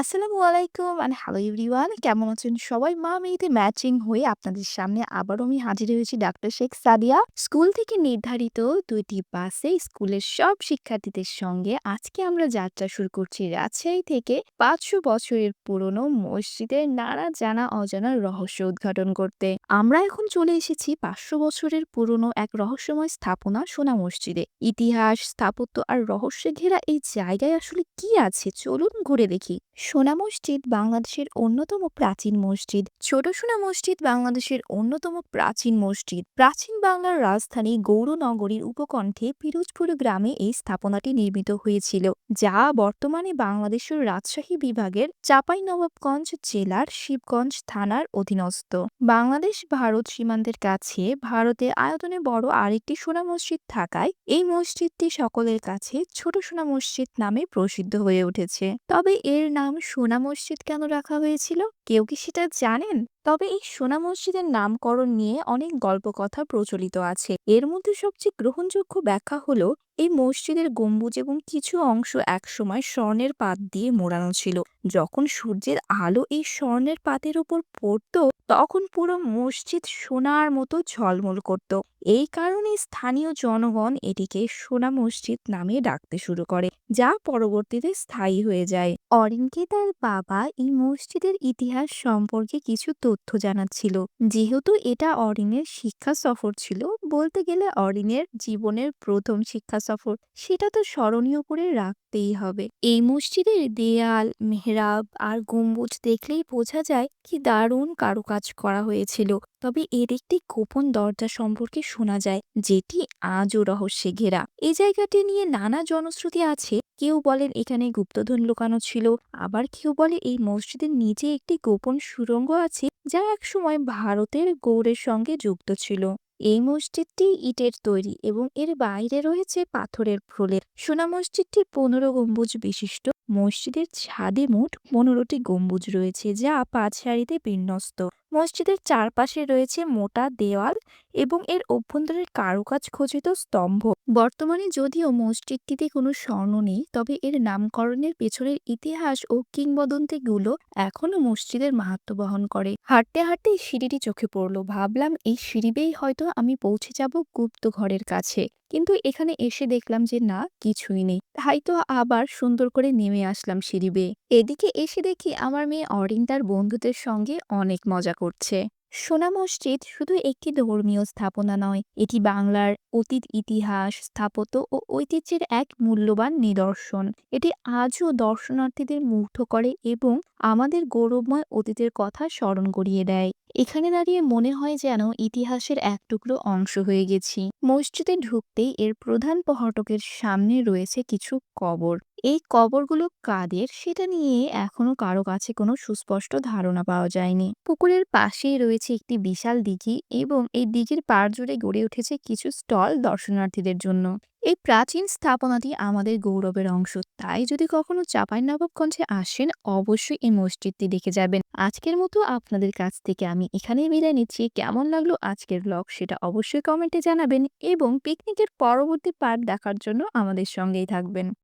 আসসালামু আলাইকুম and hello everyone কেমন আছেন সবাই? মা মেয়েতে ম্যাচিং হয়ে আপনাদের সামনে আবারও আমি হাজির হয়েছি ডাক্তার শেখ সাদিয়া। স্কুল থেকে নির্ধারিত ২ টি বাসে স্কুলের সব শিক্ষার্থীদের সঙ্গে আজকে আমরা যাত্রা শুরু করছি রাজশাহী থেকে ৫০০ বছরের পুরনো মসজিদের নানা জানা অজানা রহস্য উদ্ঘাটন করতে। আমরা এখন চলে এসেছি ৫০০ বছরের পুরনো এক রহস্যময় স্থাপনা সোনা মসজিদে। ইতিহাস, স্থাপত্য আর রহস্যে ঘেরা এই জায়গায় আসলে কি আছে চলুন ঘুরে দেখি। সোনা মসজিদ বাংলাদেশের অন্যতম প্রাচীন মসজিদ। ছোট সোনা মসজিদ বাংলাদেশের অন্যতম প্রাচীন মসজিদ। প্রাচীন বাংলার রাজধানী গৌরনগরীর উপকণ্ঠে পিরোজপুর গ্রামে এই স্থাপনাটি নির্মিত হয়েছিল, যা বর্তমানে বাংলাদেশের রাজশাহী বিভাগের চাঁপাইনবাবগঞ্জ জেলার শিবগঞ্জ থানার অধীনস্থ। বাংলাদেশ ভারত সীমান্তের কাছে ভারতে আয়তনে বড় আরেকটি সোনা মসজিদ থাকায় এই মসজিদটি সকলের কাছে ছোট সোনা মসজিদ নামে প্রসিদ্ধ হয়ে উঠেছে। তবে এর নাম সোনা মসজিদ কেন রাখা হয়েছিল? কেউ কি সেটা জানেন? তবে এই সোনা মসজিদের নামকরণ নিয়ে অনেক গল্প কথা প্রচলিত আছে। এর মধ্যে সবচেয়ে গ্রহণযোগ্য ব্যাখ্যা হলো, এই মসজিদের গম্বুজ এবং কিছু অংশ একসময় স্বর্ণের পাত দিয়ে মোড়ানো ছিল। যখন সূর্যের আলো এই স্বর্ণের পাতের উপর পড়তো, তখন পুরো মসজিদ সোনার মতো ঝলমল করত। এই কারণে স্থানীয় জনগণ এটিকে সোনা মসজিদ নামে ডাকতে শুরু করে, যা পরবর্তীতে স্থায়ী হয়ে যায়। অরিনকে তার বাবা এই মসজিদের ইতিহাস সম্পর্কে কিছু তথ্য জানাচ্ছিল। যেহেতু এটা অরিনের শিক্ষা সফর ছিল, বলতে গেলে অরিনের জীবনের প্রথম শিক্ষা সফর, সেটা তো স্মরণীয় করে রাখতেই হবে। এই মসজিদের দেয়াল, মেহরাব আর গম্বুজ দেখলেই বোঝা যায় কি দারুণ কারুকাজ করা হয়েছিল। তবে এর একটি গোপন দরজা সম্পর্কে শোনা যায়, যেটি আজও রহস্যে ঘেরা। এই জায়গাটি নিয়ে নানা জনশ্রুতি আছে। কেউ বলেন এখানে গুপ্তধন লুকানো ছিল, আবার কেউ বলে এই মসজিদের নিচে একটি গোপন সুড়ঙ্গ আছে, যা একসময় ভারতের গৌড়ের সঙ্গে যুক্ত ছিল। এই মসজিদটি ইটের তৈরি এবং এর বাইরে রয়েছে পাথরের প্রলেপ সোনা মসজিদটি পনেরো গম্বুজ বিশিষ্ট। মসজিদের ছাদে মোট পনেরোটি গম্বুজ রয়েছে, যা পাঁচ সারিতে বিন্যস্ত। মসজিদের চারপাশে রয়েছে মোটা দেওয়াল এবং এর অভ্যন্তরের কারুকাজ খচিত স্তম্ভ। বর্তমানে যদিও মসজিদটিতে কোনো স্বর্ণ নেই, তবে এর নামকরণের পেছনের ইতিহাস ও কিংবদন্তিগুলো এখনও মসজিদের মাহাত্ম বহন করে। হাঁটতে হাঁটতে সিঁড়িটি চোখে পড়ল। ভাবলাম, এই সিঁড়ি বেয়েই হয়তো আমি পৌঁছে যাব গুপ্ত ঘরের কাছে। কিন্তু এখানে এসে দেখলাম যে, না, কিছুই নেই। তাই তো আবার সুন্দর করে নেমে আসলাম সিঁড়ি বেয়ে। এদিকে এসে দেখি আমার মেয়ে অরিন তার বন্ধুদের সঙ্গে অনেক মজা করছে। সোনা মসজিদ শুধু একটি ধর্মীয় স্থাপনা নয়, এটি বাংলার অতীত ইতিহাস, স্থাপত্য ও ঐতিহ্যের এক মূল্যবান নিদর্শন। এটি আজও দর্শনার্থীদের মুগ্ধ করে এবং আমাদের গৌরবময় অতীতের কথা স্মরণ করিয়ে দেয়। এখানে দাঁড়িয়ে মনে হয় যেন ইতিহাসের এক টুকরো অংশ হয়ে গেছি। মসজিদে ঢুকতেই এর প্রধান ফটকের সামনে রয়েছে কিছু কবর। এই কবরগুলো কাদের সেটা নিয়ে এখনও কারও কাছে কোনো সুস্পষ্ট ধারণা পাওয়া যায়নি। পুকুরের পাশেই রয়েছে একটি বিশাল দিঘি এবং এই দিঘির পাড় জুড়ে গড়ে উঠেছে কিছু স্টল দর্শনার্থীদের জন্য। এই প্রাচীন স্থাপনাটি আমাদের গৌরবের অংশ। তাই যদি কখনো চাঁপাইনবাবগঞ্জে আসেন, অবশ্যই এই মসজিদটি দেখে যাবেন। আজকের মতো আপনাদের কাছ থেকে আমি এখানেই বিদায় নিচ্ছি। কেমন লাগল আজকের ব্লগ সেটা অবশ্যই কমেন্টে জানাবেন এবং পিকনিকের পরবর্তী পার্ট দেখার জন্য আমাদের সঙ্গেই থাকবেন।